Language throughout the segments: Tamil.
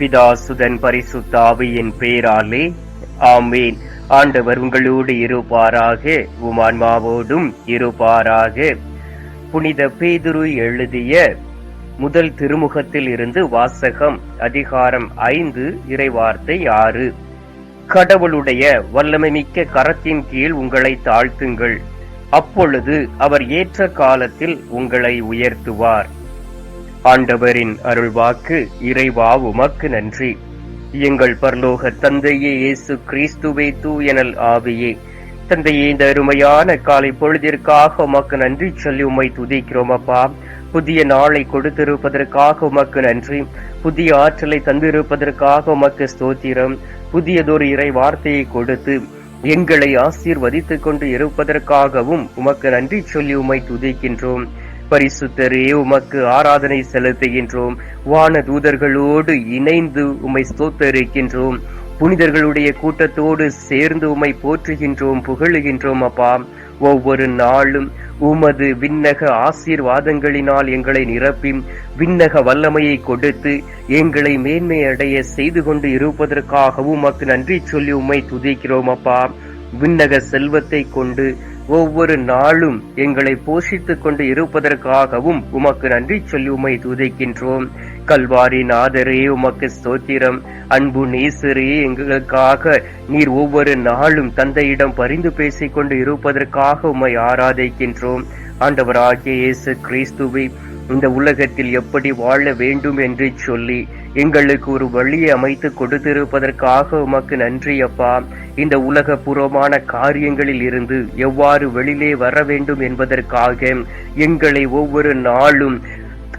பிதாசுதன் பரிசுத்தாவியின் பேராலே. ஆமேன். ஆண்டவர் உங்களோடு இருப்பாராக. உமான்மாவோடும் இருப்பாராக. புனித பேதுரு எழுதிய முதல் திருமுகத்தில் இருந்து வாசகம் அதிகாரம் ஐந்து இறைவார்த்தை ஆறு. கடவுளுடைய வல்லமைமிக்க கரத்தின் கீழ் உங்களை தாழ்த்துங்கள். அப்பொழுது அவர் ஏற்ற காலத்தில் உங்களை உயர்த்துவார். ஆண்டவரின் அருள்வாக்கு இறைவா உமக்கு நன்றி. எங்கள் பரலோக தந்தையே இயேசு கிறிஸ்துவே தூயனல் ஆவியே. தந்தையே இந்த அருமையான காலை பொழுதிற்காக உமக்கு நன்றி சொல்லி உம்மை துதிக்கிறோம் அப்பா. புதிய நாளை கொடுத்திருப்பதற்காக உமக்கு நன்றி. புதிய ஆற்றலை தந்திருப்பதற்காக உமக்கு ஸ்தோத்திரம். புதியதொரு இறை வார்த்தையை கொடுத்து எங்களை ஆசீர்வதித்துக் கொண்டு இருப்பதற்காகவும் உமக்கு நன்றி சொல்லி உம்மை துதிக்கின்றோம். பரிசுத்தரே உமக்கு ஆராதனை செலுத்துகின்றோம். வான தூதர்களோடு இணைந்து உமை ஸ்தோத்தரிக்கின்றோம். புனிதர்களுடைய கூட்டத்தோடு சேர்ந்து உம்மை போற்றுகின்றோம் புகழுகின்றோம் அப்பா. ஒவ்வொரு நாளும் உமது விண்ணக ஆசீர்வாதங்களினால் எங்களை நிரப்பி விண்ணக வல்லமையை கொடுத்து எங்களை மேன்மை அடைய செய்து கொண்டு இருப்பதற்காகவும் உமக்கு நன்றி சொல்லி உம்மை துதிக்கிறோம் அப்பா. விண்ணக செல்வத்தை கொண்டு ஒவ்வொரு நாளும் எங்களை போஷித்துக் கொண்டு இருப்பதற்காகவும் உமக்கு நன்றி சொல்லி உமை துதிக்கின்றோம். கல்வாரி நாதரே உமக்கு ஸ்தோத்திரம். அன்பு நேசரே எங்களுக்காக நீர் ஒவ்வொரு நாளும் தந்தையிடம் பரிந்து பேசிக் கொண்டு இருப்பதற்காக உமை ஆராதிக்கின்றோம். ஆண்டவராகிய இயேசு கிறிஸ்துவை இந்த உலகத்தில் எப்படி வாழ வேண்டும் என்று சொல்லி எங்களுக்கு ஒரு வழியை அமைத்து கொடுத்திருப்பதற்காக உமக்கு நன்றி அப்பா. இந்த உலக புறமான காரியங்களில் இருந்து எவ்வாறு வெளியிலே வர வேண்டும் என்பதற்காக எங்களை ஒவ்வொரு நாளும்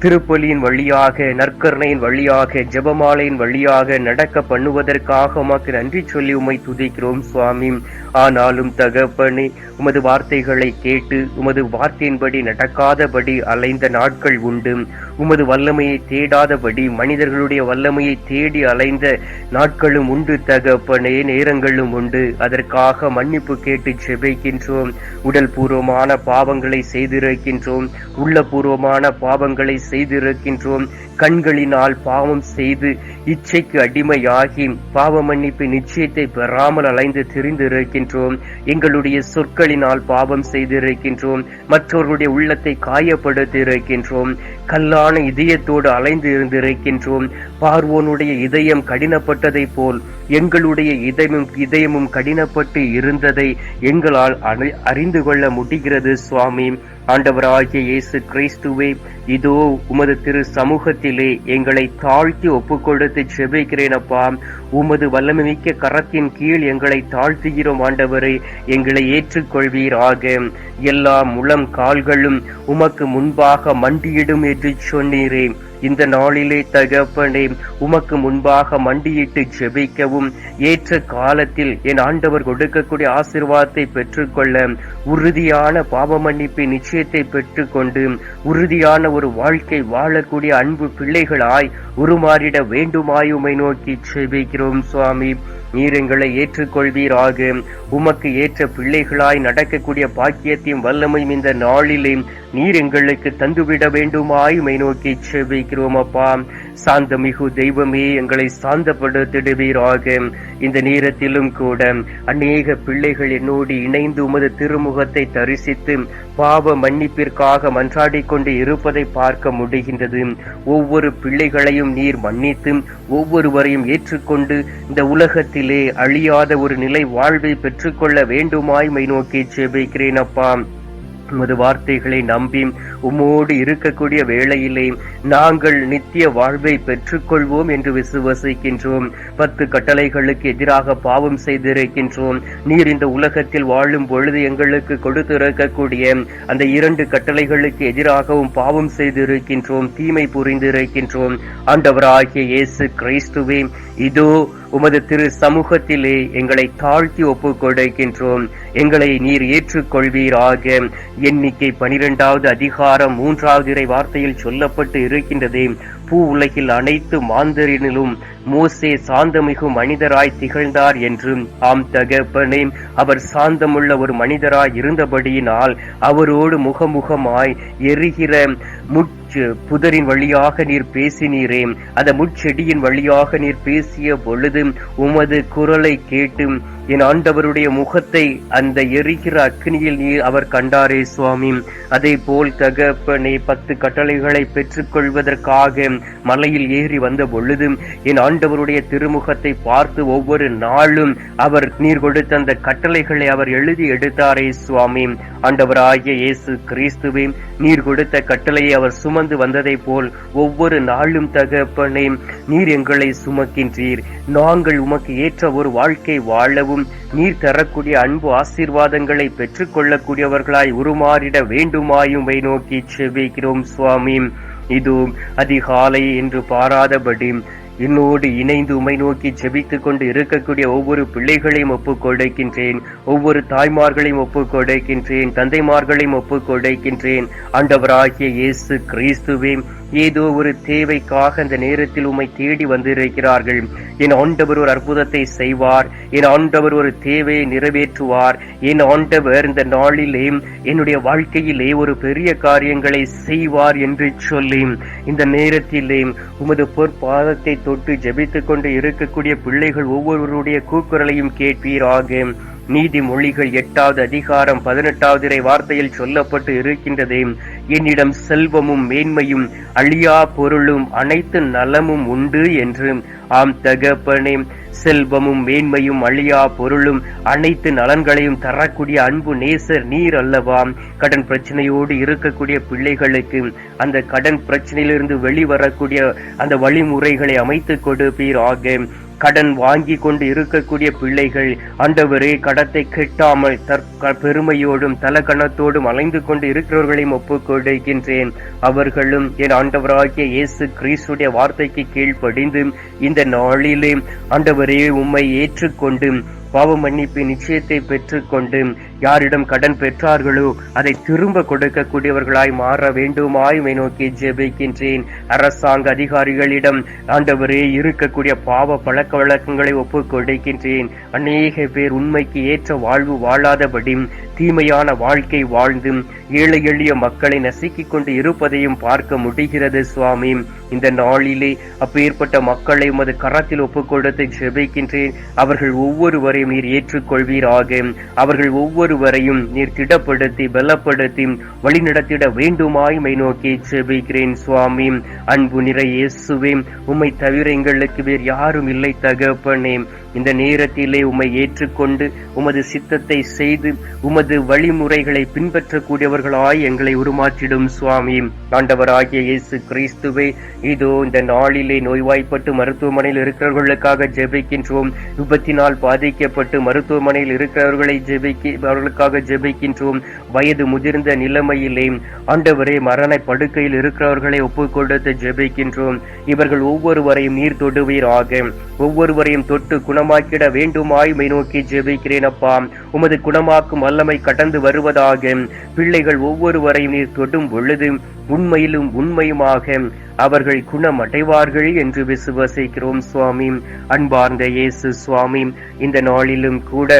திருப்பலியின் வழியாக நற்கருணையின் வழியாக ஜெபமாலையின் வழியாக நடக்க பண்ணுவதற்காக உமக்கு நன்றி சொல்லி உம்மை துதிக்கிறோம் சுவாமி. ஆனாலும் தகப்பனே உமது வார்த்தைகளை கேட்டு உமது வார்த்தையின்படி நடக்காதபடி அலைந்த நாட்கள் உண்டு. உமது வல்லமையை தேடாதபடி மனிதர்களுடைய வல்லமையை தேடி அலைந்த நாட்களும் உண்டு தகப்பனே நேரங்களும் உண்டு. அதற்காக மன்னிப்பு கேட்டு செபிக்கின்றோம். உடல் பூர்வமான பாவங்களை செய்திருக்கின்றோம். உள்ளபூர்வமான பாவங்களை செய்திருக்கின்றோம். கண்களினால் பாவம் செய்து இச்சைக்கு அடிமையாகி பாவ மன்னிப்பு நிச்சயத்தை பெறாமல் அலைந்து திரிந்திருக்கின்றோம். எங்களுடைய சொற்களினால் பாவம் செய்திருக்கின்றோம். மற்றவர்களுடைய உள்ளத்தை காயப்படுத்தி இருக்கின்றோம் கல்லான இதயத்தோடு அலைந்து இருந்திருக்கின்றோம். பார்வோனுடைய இதயம் கடினப்பட்டதை போல் எங்களுடைய இதயமும் இதயமும் கடினப்பட்டு இருந்ததை எங்களால் அறி- அறிந்து கொள்ள முடிகிறது சுவாமி. ஆண்டவராகிய இயேசு கிறிஸ்துவே இதோ உமது திரு சமூகத்திலே எங்களை தாழ்த்தி ஒப்புக் கொடுத்து செபிக்கிறேன் அப்பா. உமது வல்லமிக்க கரத்தின் கீழ் எங்களை தாழ்த்துகிறோம் ஆண்டவரே எங்களை ஏற்றுக்கொள்வீராக. எல்லா முழம் கால்களும் உமக்கு முன்பாக மண்டியிடும் என்று சொன்னீரேன் இந்த நாளிலே தகப்பனே உமக்கு முன்பாக மண்டியிட்டு ஜெபிக்கவும் ஏற்ற காலத்தில் என் ஆண்டவர் கொடுக்கக்கூடிய ஆசிர்வாதத்தை பெற்றுக்கொள்ள உறுதியான பாவ மன்னிப்பு நிச்சயத்தை பெற்றுக்கொண்டு உறுதியான ஒரு வாழ்க்கை வாழக்கூடிய அன்பு பிள்ளைகளாய் உருமாறிட வேண்டுமாய் உமை நோக்கி ஜெபிக்கிறோம் சுவாமி. நீர் எங்களை ஏற்றுக்கொள்வீராக. உமக்கு ஏற்ற பிள்ளைகளாய் நடக்கக்கூடிய பாக்கியத்தையும் வல்லமையும் இந்த நாளிலே நீர் எங்களுக்கு தந்துவிட வேண்டுமாய் மை நோக்கி செபிக்கிறோம் அப்பா. சாந்தமிகு தெய்வமே எங்களை சாந்தப்படுத்திடுவீராக. இந்த நேரத்திலும் கூட அநேக பிள்ளைகள் என்னோடு இணைந்து உமது திருமுகத்தை தரிசித்து பாவ மன்னிப்பிற்காக மன்றாடிக் கொண்டு இருப்பதை பார்க்க முடிகின்றது. ஒவ்வொரு பிள்ளைகளையும் நீர் மன்னித்து ஒவ்வொருவரையும் ஏற்றுக்கொண்டு இந்த உலகத்திலே அழியாத ஒரு நிலை வாழ்வை பெற்றுக்கொள்ள வேண்டுமாய் மை நோக்கி சேபிக்கிறேன் அப்பா. உமது வார்த்தைகளை நம்பி உம்மோடு இருக்கக்கூடிய வேளையிலே நாங்கள் நித்திய வாழ்வை பெற்றுக்கொள்வோம் என்று விசுவசிக்கின்றோம். பத்து கட்டளைகளுக்கு எதிராக பாவம் செய்திருக்கின்றோம். நீர் இந்த உலகத்தில் வாழும் பொழுது எங்களுக்கு கொடுத்திருக்கக்கூடிய அந்த இரண்டு கட்டளைகளுக்கு எதிராகவும் பாவம் செய்திருக்கின்றோம். தீமை புரிந்திருக்கின்றோம். ஆண்டவராகிய இயேசு கிறிஸ்துவே இதோ உமது திரு சமூகத்திலே எங்களை தாழ்த்தி ஒப்புக் கொடுக்கின்றோம் எங்களை நீர் ஏற்றுக்கொள்வீராக. எண்ணிக்கை பனிரெண்டாவது அதிகாரம் மூன்றாவது இறை வார்த்தையில் சொல்லப்பட்டு இருக்கின்றது. பூ உலகில் அனைத்து மாந்தரினிலும் மோசே சாந்தமிகு மனிதராய் திகழ்ந்தார் என்றும் ஆம் தகப்பனே அவர் சாந்தமுள்ள ஒரு மனிதராய் இருந்தபடியினால் அவரோடு முகமுகமாய் எரிகிற முச்சு புதரின் வழியாக நீர் பேசினீரே. அந்த முட்செடியின் வழியாக நீர் பேசிய பொழுது உமது குரலை கேட்டு என் ஆண்டவருடைய முகத்தை அந்த எரிகிற அக்னியில் நீர் அவர் கண்டாரே சுவாமி. அதே போல் தகப்பனே பத்து கட்டளைகளை பெற்றுக்கொள்வதற்காக மலையில் ஏறி வந்த பொழுது என் ஆண்டவருடைய திருமுகத்தை பார்த்து ஒவ்வொரு நாளும் அவர் நீர் கொடுத்த அந்த கட்டளைகளை அவர் எழுதி எடுத்தாரே சுவாமி. ஆண்டவராகிய இயேசு கிறிஸ்துவே நீர் கொடுத்த கட்டளையை அவர் சுமந்து வந்ததை போல் ஒவ்வொரு நாளும் தகப்பனே நீர் எங்களை சுமக்கின்றீர். நாங்கள் உமக்கு ஏற்ற ஒரு வாழ்க்கை வாழவும் நீர் தரக்கூடிய அன்பு ஆசீர்வாதங்களை பெற்றுக்கொள்ளக்கூடியவர்களாய் உருமாறிட வேண்டுமாயுமை நோக்கி செவிக்கிறோம் சுவாமி. இது அதிகாலை என்று பாராதபடி என்னோடு இணைந்து உமை நோக்கி ஜெபித்துக் கொண்டு இருக்கக்கூடிய ஒவ்வொரு பிள்ளைகளையும் ஒப்புக்கொடைக்கின்றேன் ஒவ்வொரு தாய்மார்களையும் ஒப்புக்கொடைக்கின்றேன் தந்தைமார்களையும் ஒப்புக்கொடைக்கின்றேன் ஆண்டவராகிய இயேசு கிறிஸ்துவே ஏதோ ஒரு தேவைக்காக அந்த நேரத்தில் உம்மை தேடி வந்திருக்கிறார்கள். என் ஆண்டவர் ஒரு அற்புதத்தை செய்வார். என் ஆண்டவர் ஒரு தேவையை நிறைவேற்றுவார். என் ஆண்டவர் இந்த நாளிலே என்னுடைய வாழ்க்கையிலே ஒரு பெரிய காரியங்களை செய்வார் என்று சொல்லி இந்த நேரத்திலே உமது பொற்பாதத்தை தொட்டு ஜெபித்துக் கொண்டு இருக்கக்கூடிய பிள்ளைகள் ஒவ்வொருவருடைய கூக்குரலையும் கேட்பீராக. நீதிமொழிகள் எட்டாவது அதிகாரம் பதினெட்டாவது இறை வார்த்தையில் சொல்லப்பட்டு இருக்கின்றதே. என்னிடம் செல்வமும் மேன்மையும் அழியா பொருளும் அனைத்து நலமும் உண்டு என்று. ஆம் தகப்பனே செல்வமும் மேன்மையும் அழியா பொருளும் அனைத்து நலன்களையும் தரக்கூடிய அன்பு நேசர் நீர் அல்லவா? கடன் பிரச்சனையோடு இருக்கக்கூடிய பிள்ளைகளுக்கு அந்த கடன் பிரச்சனையிலிருந்து வெளிவரக்கூடிய அந்த வழிமுறைகளை அமைத்து கொடுப்பீராக. கடன் வாங்கி கொண்டு இருக்கக்கூடிய பிள்ளைகள் ஆண்டவரே கடத்தை கெட்டாமல் தற்க பெருமையோடும் தலகணத்தோடும் அலைந்து கொண்டு இருக்கிறவர்களையும் ஒப்புக் கொடுக்கின்றேன் அவர்களும் என் ஆண்டவராகிய இயேசு கிறிஸ்துடைய வார்த்தைக்கு கீழ்ப்படிந்து இந்த நாளிலே ஆண்டவரே உம்மை ஏற்றுக்கொண்டு பாவ மன்னிப்பு நிச்சயத்தை பெற்றுக்கொண்டு யாரிடம் கடன் பெற்றார்களோ அதை திரும்ப கொடுக்கக்கூடியவர்களாய் மாற வேண்டுமாய் நோக்கி ஜெபிக்கின்றேன். அரசாங்க அதிகாரிகளிடம் ஆண்டவரே இருக்கக்கூடிய பாவ பழக்க வழக்கங்களை ஒப்பு கொடுக்கின்றேன். அநேக பேர் உண்மைக்கு ஏற்ற வாழ்வு வாழாதபடி தீமையான வாழ்க்கை வாழ்ந்து ஏழை எளிய மக்களை நசுக்கிக் கொண்டு இருப்பதையும் பார்க்க முடிகிறது சுவாமி. இந்த நாளிலே அப்பேற்பட்ட மக்களை உமது கரத்தில் ஒப்புக்கொடுத்து செபிக்கின்றேன் ஜெபிக்கின்றேன். அவர்கள் ஒவ்வொருவரையும் நீர் ஏற்றுக்கொள்வீராக. அவர்கள் ஒவ்வொருவரையும் நீர் திடப்படுத்தி பலப்படுத்தி வழிநடத்திட வேண்டுமாய் மை நோக்கி ஜெபிக்கிறேன் சுவாமி. அன்பு நிறை இயேசுவே உம்மை தவிர எங்களுக்கு வேறு யாரும் இல்லை தகப்பனே. இந்த நேரத்திலே உம்மை ஏற்றுக்கொண்டு உமது சித்தத்தை செய்து உமது வழிமுறைகளை பின்பற்றக்கூடியவர்களாய் எங்களை உருமாற்றிடும் சுவாமி. ஆண்டவராகிய இயேசு கிறிஸ்துவே இதோ இந்த நாளிலே நோய்வாய்ப்பட்டு மருத்துவமனையில் இருக்கிறவர்களுக்காக ஜெபிக்கின்றோம். விபத்தினால் பாதிக்கப்பட்டு மருத்துவமனையில் இருக்கிறவர்களை ஜெபிக்க அவர்களுக்காக ஜெபிக்கின்றோம். வயது முதிர்ந்த நிலைமையிலே ஆண்டவரே மரண படுக்கையில் இருக்கிறவர்களை ஒப்புக்கொடுத்து ஜெபிக்கின்றோம். இவர்கள் ஒவ்வொருவரையும் நீர் தொடுவீராக. ஒவ்வொருவரையும் தொட்டு குணமாக்கிட வேண்டுமாய் மை நோக்கி ஜெபிக்கிறேன் அப்பா உமது குணமாக்கும் வல்லமை கடந்து வருவதாக. பிள்ளைகள் ஒவ்வொருவரையும் நீர் தொடும் பொழுது உண்மையிலும் உண்மையுமாக அவர்கள் குணம் அடைவார்கள் என்று விசுவசிக்கிறோம் சுவாமி. அன்பார்ந்த இயேசு சுவாமி இந்த நாளிலும் கூட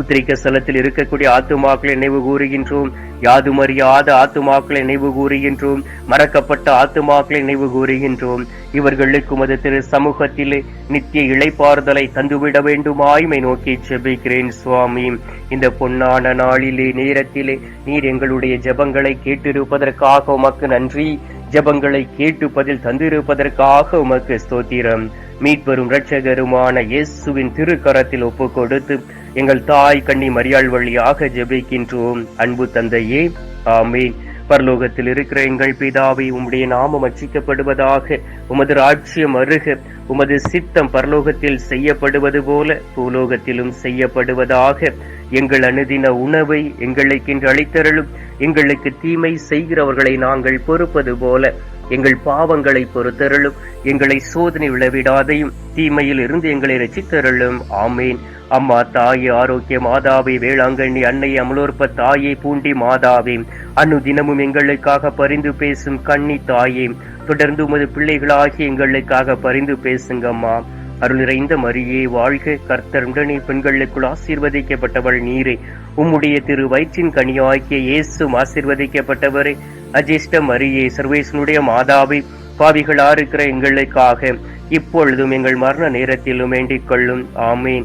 உத்திரிக்க ஸ்தலத்தில் இருக்கக்கூடிய ஆத்துமாக்களை நினைவு கூறுகின்றோம். யாதுமறியாத ஆத்துமாக்களை நினைவு கூறுகின்றோம். மறக்கப்பட்ட ஆத்துமாக்களை நினைவு கூறுகின்றோம். இவர்களுக்கு மது திரு சமூகத்திலே நித்திய இழைப்பாறுதலை தந்துவிட வேண்டுமாய்மை நோக்கி செபிக்கிறேன் சுவாமி. இந்த பொன்னான நாளிலே நேரத்திலே நீர் எங்களுடைய ஜெபங்களை கேட்டிருப்பதற்காக உமக்கு நன்றி. ஜெபங்களை கேட்டு பதில் தந்திருப்பதற்காக உமக்கு ஸ்தோத்திரம். மீட்பெரும் இரட்சகருமான இயேசுவின் திருக்கரத்தில் ஒப்பு கொடுத்து எங்கள் தாய் கண்ணி மரியாள் வழியாக ஜெபிக்கின்றோம். அன்பு தந்தையே ஆமீன். பரலோகத்தில் இருக்கிற எங்கள் பிதாவை உம்முடைய நாமம் அச்சிக்கப்படுவதாக உமது ராஜ்யம் அருக உமது சித்தம் பரலோகத்தில் செய்யப்படுவது போல பூலோகத்திலும் செய்யப்படுவதாக எங்கள் அனுதின உணவை எங்களுக்கென்று அளித்தருளும். எங்களுக்கு தீமை செய்கிறவர்களை நாங்கள் பொறுப்பது போல எங்கள் பாவங்களை பொறுத்தருளும். எங்களை சோதனை விளைவிடாதையும் தீமையில் இருந்து எங்களை ரசித்தருளும் ஆமேன். அம்மா தாயே ஆரோக்கிய மாதாவே வேளாங்கண்ணி அன்னை அமலோற்ப தாயே பூண்டி மாதாவே அனு தினமும் எங்களுக்காக பரிந்து பேசும் கண்ணி தாயே தொடர்ந்து உமது பிள்ளைகளாகி எங்களுக்காக பரிந்து பேசுங்கம்மா. அருள் நிறைந்த மரியே வாழ்க கர்த்தர் உடனே பெண்களுக்குள் ஆசீர்வதிக்கப்பட்டவள் நீரே. உம்முடைய திரு வயிற்றின் கனியாக்கிய இயேசும் ஆசீர்வதிக்கப்பட்டவரே. அஜிஷ்ட மரியே சர்வேசனுடைய மாதாவை பாவிகளா இருக்கிற எங்களுக்காக இப்பொழுதும் எங்கள் மரண நேரத்திலும் வேண்டிக் கொள்ளும். ஆமேன்.